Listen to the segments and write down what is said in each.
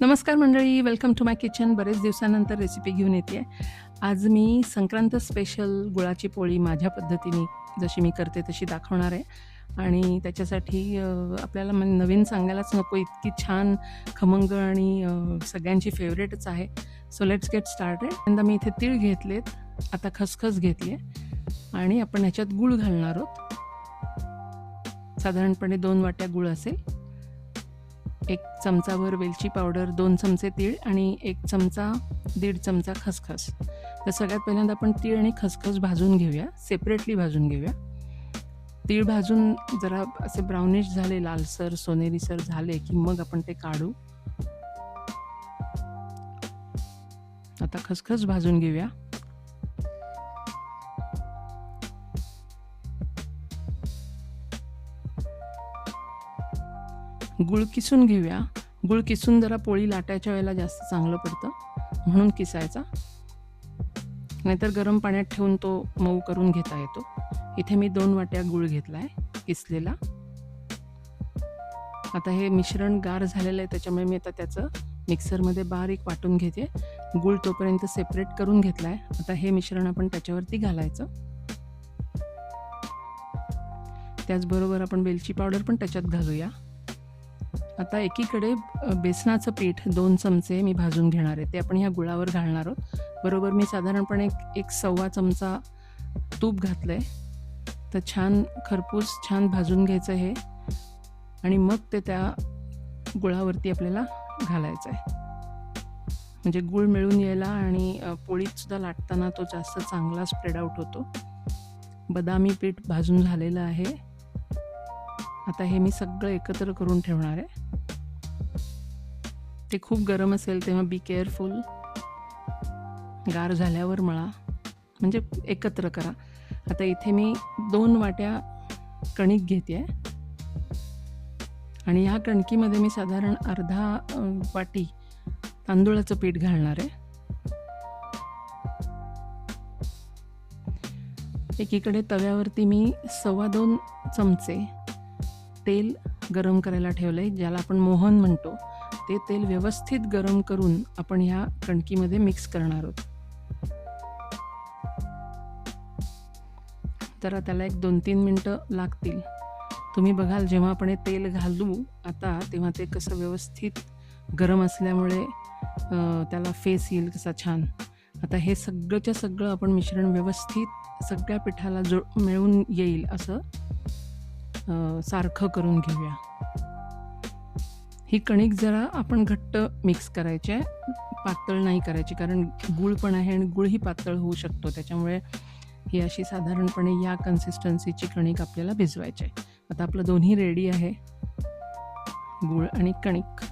नमस्कार मंडळी welcome to my kitchen बरेच दिवसानंतर रेसिपी घेऊन येते आज मी संक्रांत स्पेशल गुळाची पोळी माझ्या पद्धतीने जशी मी करते तशी दाखवणार आहे. आणि त्याच्यासाठी आपल्याला नवीन सांगायलाच नको इतकी छान खमंग आणि सगळ्यांची फेवरेटच आहे. सो लेट्स गेट स्टार्टेड यंदा मी इथे तीळ घेतलेत आता खसखस घेतली आहे आणि आपण ह्याच्यात गूळ घालणार आहोत. साधारणपणे दोन वाट्या गूळ असेल. एक चमचाभर वेलची पावडर दोन चमचे तीळ आणि एक चमचा दीड चमचा खसखस. तर सगळ्यात पहिल्यांदा आपण तीळ आणि खसखस भाजून घेऊया. सेपरेटली भाजून घेऊया. तीळ भाजून जरा असे ब्राउनिश झाले लालसर सोनेरीसर झाले की मग आपण ते काढू. आता खसखस भाजून घेऊया. गुळ किसून घेऊया. गुळ किसून जरा पोळी लाटायच्या वेळेला जास्त चांगलं पडतं. म्हणून किसायचा. नाहीतर गरम पाण्यात ठेवून तो मऊ करून घेता येतो. इथे मी दोन वाट्या गुळ घेतला आहे किसलेला. आता हे मिश्रण गार झालेलं आहे त्याच्यामुळे मी आता त्याचं मिक्सरमध्ये बारीक वाटून घेते. गुळ तोपर्यंत सेपरेट करून घेतला आहे आता हे मिश्रण आपण त्याच्यावरती घालायचं. त्याचबरोबर आपण वेलची पावडर पण त्याच्यात घालूया. आता एकीकडे बेसनाचं पीठ दोन चमचे मी भाजून घेणार आहे. ते आपण ह्या गुळावर घालणार आहोत. बरोबर मी साधारणपणे एक- एक सव्वा चमचा तूप घातलं आहे तर छान खरपूस छान भाजून घ्यायचं हे आणि मग ते त्या गुळावरती आपल्याला घालायचं आहे. म्हणजे गुळ मिळून यायला आणि पोळीतसुद्धा लाटताना तो जास्त चांगला स्प्रेड आउट होतो. बदामी पीठ भाजून झालेलं आहे. आता हे मी सगळं एकत्र करून ठेवणार आहे. ते खूप गरम असेल तेव्हा बी केअरफुल गार झाल्यावर मळा. म्हणजे एकत्र करा. आता इथे मी दोन वाट्या कणिक घेते आहे आणि ह्या कणकीमध्ये मी साधारण अर्धा वाटी तांदूळाचं पीठ घालणार आहे. एकीकडे तव्यावरती मी सव्वा दोन चमचे तेल गरम करायला ठेवलं आहे ज्याला आपण मोहन म्हणतो. ते तेल व्यवस्थित गरम करून आपण ह्या कणकीमध्ये मिक्स करणार आहोत. तर त्याला एक दोन तीन मिनटं लागतील. तुम्ही बघाल जेव्हा आपण हे तेल घालू आता तेव्हा ते कसं व्यवस्थित गरम असल्यामुळे त्याला फेस येईल कसा छान. आता हे सगळंच्या सगळं आपण मिश्रण व्यवस्थित सगळ्या पिठाला जो मिळून येईल असं सारखं करून घेऊया. ही कणिक जरा आपण घट्ट मिक्स करायची आहे. पातळ नाही करायची कारण गुळ पण आहे आणि गुळ ही पातळ होऊ शकतो. त्याच्यामुळे ही अशी साधारणपणे या कन्सिस्टन्सीची कणिक आपल्याला भिजवायची आहे. आता आपलं दोन्ही रेडी आहे. गुळ आणि कणिक.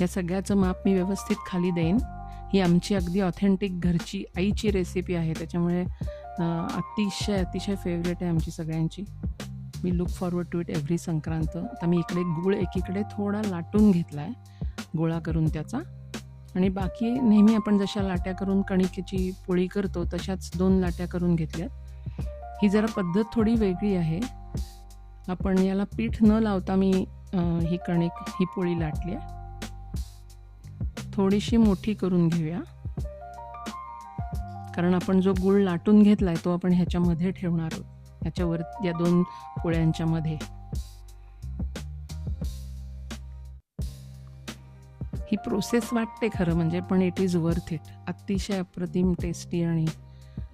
या सगळ्याचं माप मी व्यवस्थित खाली देईन. ही आमची अगदी ऑथेंटिक घरची आईची रेसिपी आहे. त्याच्यामुळे अतिशय अतिशय फेवरेट आहे आमची सगळ्यांची. मी look forward to it every Sankrant. आता मी इकडे गुळ एकीकडे थोडा लाटून घेतला आहे गोळा करून त्याचा. आणि बाकी नेहमी आपण जशा लाट्या करून कणिकेची पोळी करतो तशाच दोन लाट्या करून घेतल्यात. ही जरा पद्धत थोडी वेगळी आहे. आपण याला पीठ न लावता मी ही कणिक ही पोळी लाटली आहे. थोडीशी मोठी करून घेऊया. कारण आपण जो गुळ लाटून घेतलाय तो आपण ह्याच्यामध्ये ठेवणार आहोत. ह्याच्यावर या दोन पोळ्यांच्या मध्ये. ही प्रोसेस वाटते खरं म्हणजे पण इट इज वर्थ इट अतिशय अप्रतिम टेस्टी आणि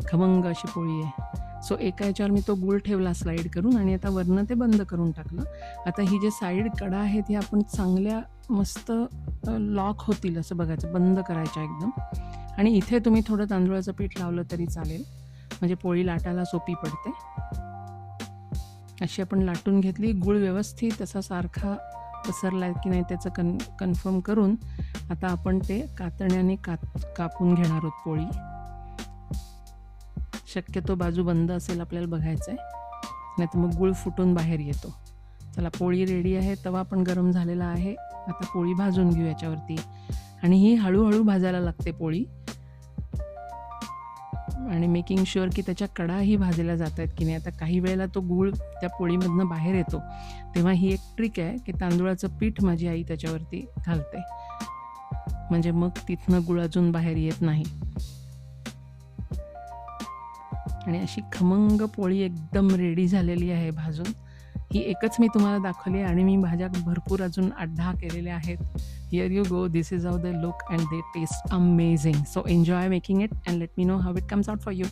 खमंग अशी पोळी आहे. सो एका याच्यावर मी तो गुळ ठेवला स्लाईड करून आणि आता वरनं ते बंद करून टाकलं. आता ही जे साईड कडा आहेत ह्या आपण चांगल्या मस्त लॉक होतील असं बघायचं. बंद करायच्या एकदम. आणि इथे तुम्ही थोडं तांदूळाचं पीठ लावलं तरी चालेल. म्हणजे पोळी लाटायला सोपी पडते. अशी आपण लाटून घेतली. गुळ व्यवस्थित असा सारखा पसरला की नाही त्याचं कन कन्फर्म करून आता आपण ते कातण्याने कात कापून घेणार आहोत पोळी. शक्यतो बाजू बंद असेल आपल्याला बघायचं आहे नाही तर मग गुळ फुटून बाहेर येतो. चला पोळी रेडी आहे. तवा पण गरम झालेला आहे. आता पोळी भाजून घेऊ याच्यावरती. आणि ही हळूहळू भाजायला लागते पोळी. आणि मेकिंग शुअर की त्याच्या कडाही भाजल्या जात आहेत की नाही. आता काही वेळेला तो गूळ त्या पोळीमधनं बाहेर येतो. तेव्हा ही एक ट्रिक आहे की तांदूळाचं पीठ माझी आई त्याच्यावरती घालते. म्हणजे मग तिथनं गुळ अजून बाहेर येत नाही. आणि अशी खमंग पोळी एकदम रेडी झालेली आहे भाजून. ही एकच मी तुम्हाला दाखवली आहे आणि मी भाज्या भरपूर अजून आठ दहा केलेल्या आहेत. here you go. This is how they look and they taste amazing. So enjoy making it and let me know how it comes out for you.